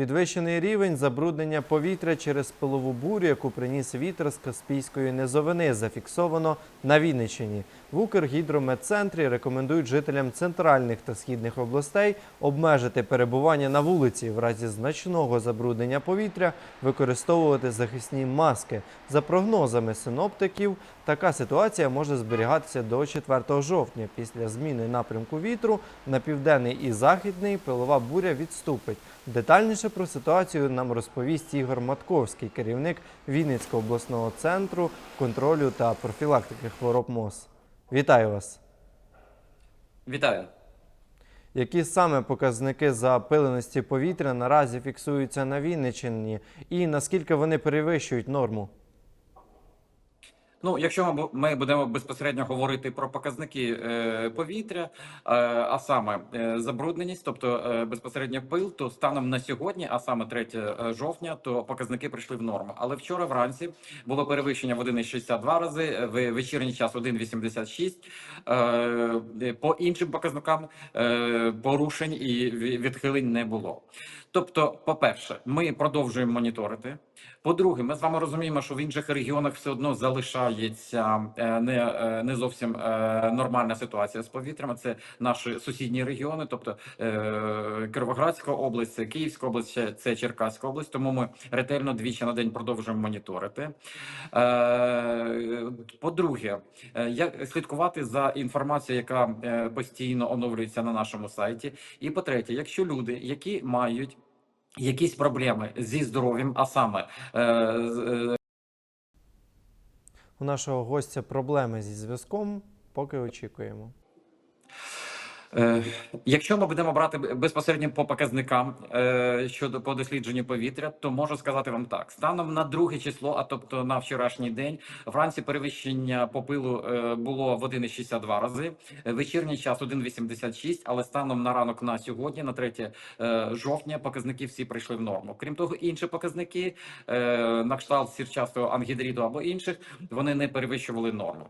Підвищений рівень забруднення повітря через пилову бурю, яку приніс вітер з Каспійської низовини, зафіксовано на Вінниччині. В Укргідрометцентрі рекомендують жителям центральних та східних областей обмежити перебування на вулиці в разі значного забруднення повітря, використовувати захисні маски. За прогнозами синоптиків, така ситуація може зберігатися до 4 жовтня. Після зміни напрямку вітру на південний і західний пилова буря відступить. Детальніше про ситуацію нам розповість Ігор Матковський, керівник Вінницького обласного центру контролю та профілактики хвороб МОЗ. Вітаю вас! Вітаю. Які саме показники запиленості повітря наразі фіксуються на Вінниччині і наскільки вони перевищують норму? Ну, якщо ми, будемо безпосередньо говорити про показники е, повітря, е, а саме е, забрудненість, тобто безпосередньо пил, то станом на сьогодні, а саме 3 е, жовтня, то показники прийшли в норму. Але вчора вранці було перевищення в 1,62 рази, в вечірній час 1,86. Е, по іншим показникам порушень і ві- відхилень не було. Тобто, по-перше, ми продовжуємо моніторити. По-друге, ми з вами розуміємо, що в інших регіонах все одно залишається е, не, е, не зовсім е, нормальна ситуація з повітрям. Це наші сусідні регіони, тобто Кіровоградська область, Київська область, це- Черкаська область. Тому ми ретельно двічі на день продовжуємо моніторити. По-друге, як слідкувати за інформацією, яка постійно оновлюється на нашому сайті. І по-третє, якщо люди, які мають якісь проблеми зі здоров'ям, а саме е, е, У нашого гостя проблеми зі зв'язком, поки очікуємо. Е, Якщо ми будемо брати безпосередньо по показникам е, щодо по дослідженню повітря, то можу сказати вам так: станом на друге число, а тобто на вчорашній день, вранці перевищення по пилу е, було в 1,62 рази, вечірній час 1,86, але станом на ранок на сьогодні, на 3 е, жовтня, показники всі прийшли в норму. Крім того, інші показники на кшталт сірчастого ангідриду або інших, вони не перевищували норму.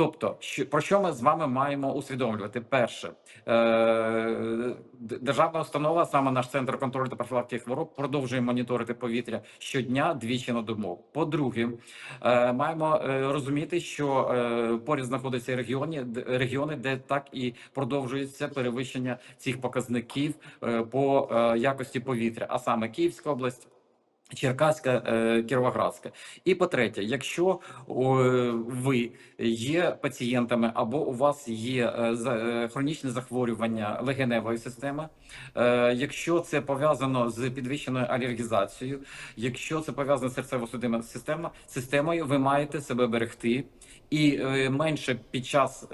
Тобто, що про що ми з вами маємо усвідомлювати? Перше, е, державна установа, саме наш центр контролю та профілактики хвороб, продовжує моніторити повітря щодня двічі на добу. По-друге, е, маємо е, розуміти, що е, поряд знаходяться регіони, регіони, де так і продовжується перевищення цих показників е, по е, якості повітря, а саме Київська область. Черкаська, е, Кіровоградська. І по-третє, якщо ви є пацієнтами або у вас є е, е, хронічне захворювання легеневої системи, якщо це пов'язано з підвищеною алергізацією, якщо це пов'язано з серцево-судинною система, системою, ви маєте себе берегти і менше під час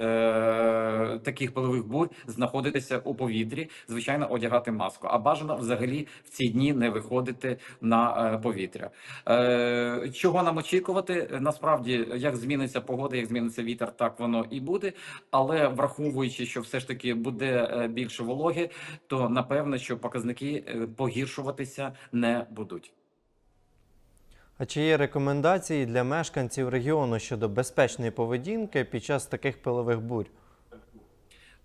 таких пилових бурь знаходитися у повітрі, звичайно, одягати маску. А бажано взагалі в ці дні не виходити на повітря. Е, чого нам очікувати? Насправді, як зміниться погода, як зміниться вітер, так воно і буде. Але враховуючи, що все ж таки буде е, більше вологи, то напевно, що показники е, погіршуватися не будуть. А чи є рекомендації для мешканців регіону щодо безпечної поведінки під час таких пилових бурь?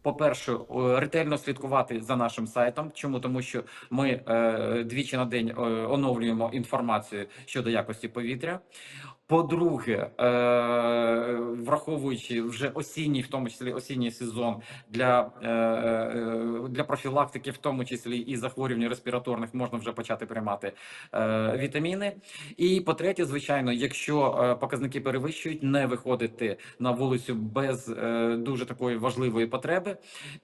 По-перше, ретельно слідкувати за нашим сайтом. Чому тому, що ми е, двічі на день е, оновлюємо інформацію щодо якості повітря. По-друге, е, враховуючи вже осінній, в тому числі осінній сезон для, е, е, для профілактики, в тому числі і захворювань респіраторних, можна вже почати приймати вітаміни. І по-третє, звичайно, якщо показники перевищують, не виходити на вулицю без дуже такої важливої потреби.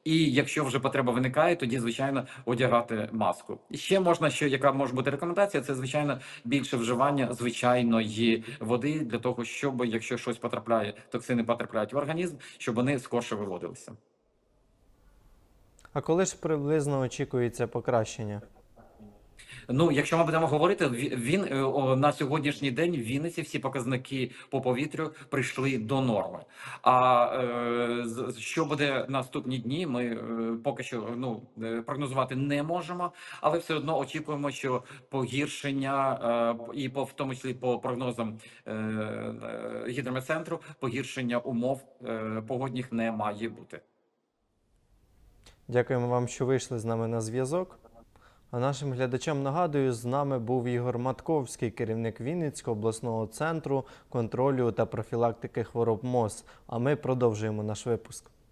І якщо вже потреба виникає, тоді звичайно одягати маску. Ще можна, що яка може бути рекомендація, це звичайно більше вживання звичайної води для того, щоб якщо щось потрапляє, токсини потрапляють в організм, щоб вони скорше виводилися. А коли ж приблизно очікується покращення? Ну, якщо ми будемо говорити, він е, на сьогоднішній день в Вінниці всі показники по повітрю прийшли до норми. А е, що буде наступні дні, ми е, поки що ну прогнозувати не можемо, але все одно очікуємо, що погіршення і по в тому числі по прогнозам гідрометцентру, погіршення умов погодних не має бути. Дякуємо вам, що вийшли з нами на зв'язок. А нашим глядачам нагадую, з нами був Ігор Матковський, керівник Вінницького обласного центру контролю та профілактики хвороб МОЗ. А ми продовжуємо наш випуск.